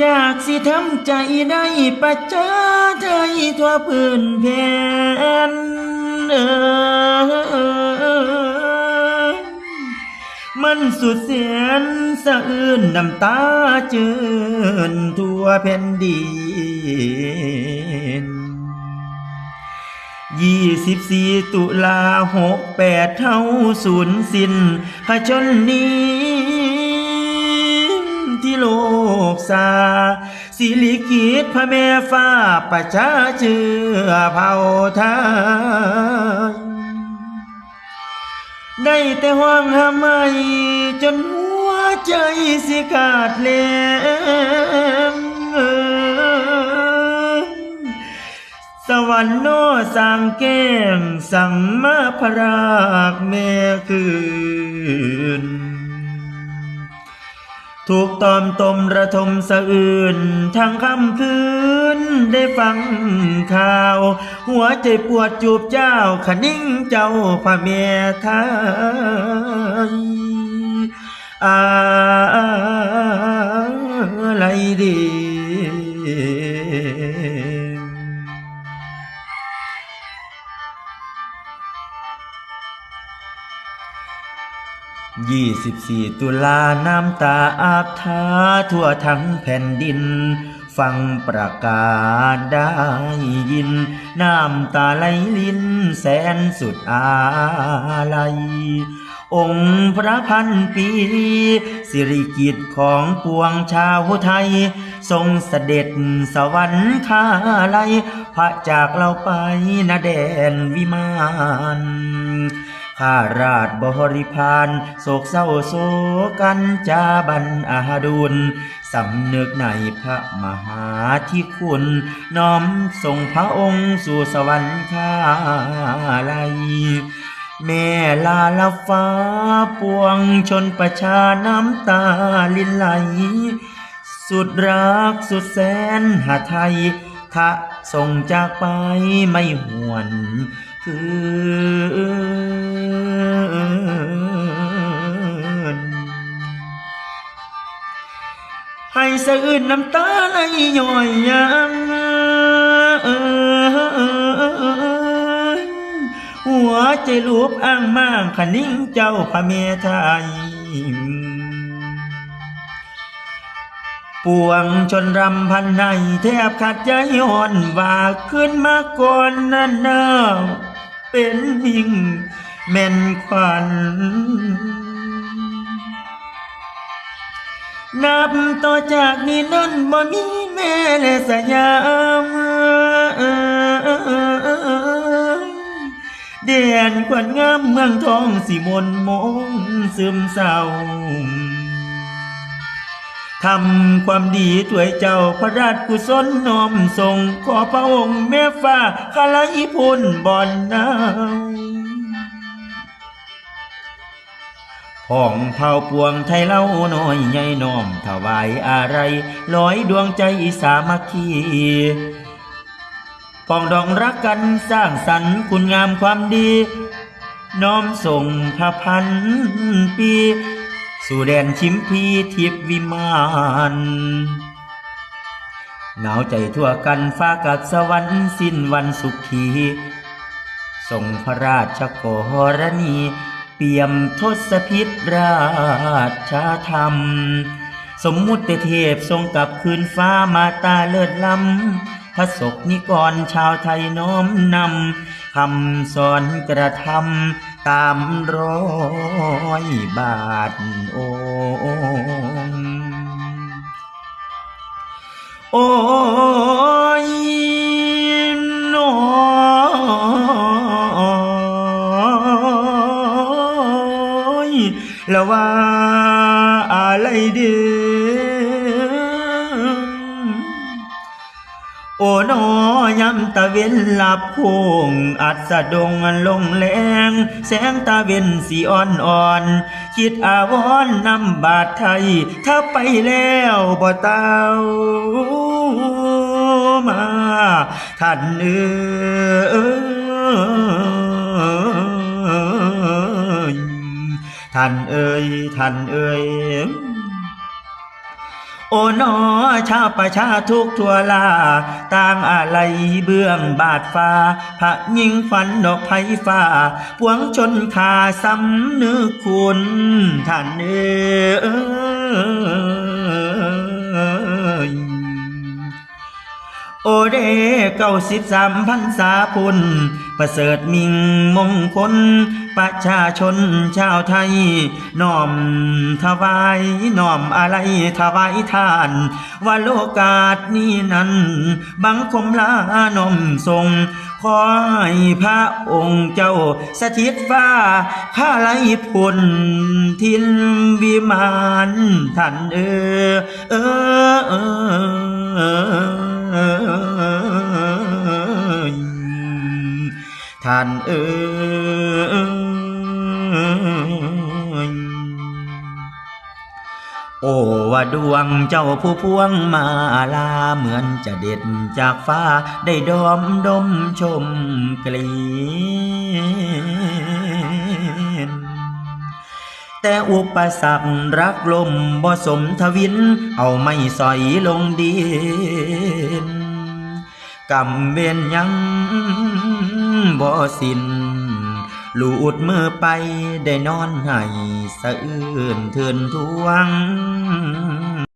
อยากสิทำใจได้ประจาไทยทั่วพื้นแผ่นเออมันสุดเสียนสะอื้นน้ำตาเจือนทั่วแผ่นดินยี่สิบสี่ตุลาหกแปดเท่าศูนย์สิ้นพชนนี้ กสาสิริกิตพระแม่ฟ้าประชาเชื้อเผ่าไทยได้แต่ห่วงหาไมจนหัวใจสิขาดแลมสวรรค์โนสร้างแก้มสัมมาพรากเมคืน ถูกตอมตมระทมสะอื่นทั้งค่ำคืนได้ฟังข่าว หัวใจปวดจูบเจ้าขนิ่งเจ้าพระเมียไทยอะไรดี ยี่สิบสี่ตุลาน้ำตาอาบทาทั่วทั้งแผ่นดิน ฟังประกาศได้ยิน น้ำตาไหลลินแสนสุดอาลัย องค์พระพันปี สิริกิตของปวงชาวไทย ทรงเสด็จสวรรคาลัยพระจากเราไปนาแดนวิมาน ข้าราชบริพารโศกเศร้าโศกันจาบันอาดุลสำนึกในพระมหาที่คุณ น้อมส่งพระองค์สู่สวรรค์ข้าลัยแม่ลาลาฟ้าปวงชนประชาน้ำตาลินไหล สุดรักสุดแสนหาไทย ทะส่งจากไปไม่หวน คืนให้สะอื้นน้ำตาไหลย่อยยังหัวใจลูบอ้างมางขนิ่งเจ้าพระเมไทย ปวงชนรำพันในแทบขาดใจอ่อนว่าขึ้นมาก่อนนั้นเนาเป็นยิ่งแม่นขวัญนับต่อจากนี้นั้นบ่มีแม่และสยามเดียนขวัญงามเมืองทองสิมนมงซึมเศร้า ทำความดีถวยเจ้าพระราชกุศลน้อมส่งขอพระองค์แม่ฟ้าคลายพุนบอนนาวพ้องเผาปวงไทยเล่าน้อยใหญ่น้อมถวายอะไรลอยดวงใจสามัคคีปองดองรักกันสร้างสรรค์คุณงามความดี น้อมส่งพระพันปี สู่แดนชิมพีทิพวิมานหนาวใจทั่วกันฟ้ากับสวรรค์สิ้นวันสุขีส่งพระราชกรณี เปี่ยมทศพิษราชธรรม สมมุติเทพทรงกลับคืนฟ้ามาตาเลิศล้ำพระศกนิกรชาวไทยน้อมนำคำสอนกระทำ ตามร้อยบาทโองโอ้ยโนยล้วว่าอะไรเดี โอ้นอยำตะเวนหลับพงอัดสะดงลงแรงแสงตาเวนสีอ่อนอ่อน คิดอาวรณ์นำบาทไทย ถ้าไปแล้วบ่เต้ามาท่านเอ้ยท่านเอ้ยท่านเอ้ย โอโอนอชาวประชาทุกทั่วลาต่างอะไรเบื้องบาดฟ้า พระยิงฝันดอกไผ่ฟ้า ปวงชนขาสำนึกคุณท่านเอ้ยโอเดเก้าสิบสามพันษาพุนประเสริฐมิงมงคล ประชาชนชาวไทยน้อมถวายน้อมอะไรถวายทาน ว่าโลกาสนี้นั้น บังคมลานมทรงขอให้พระองค์เจ้าสถิตฟ้าข้าไลพุนทินวิมานท่านเออเออเออ ท่านเอ๋ยโอ้ว่าดวงเจ้าผู้พวงมาลาเหมือนจะเด็ดจากฟ้าได้ดอมดมชมกลีนแต่อุปสรรครักลมบ่สมทวิน เอาไม่สอยลงดินกำเวนยัง บ่สินลูดมือไปได้นอนให้สะอื้นเทือนทวง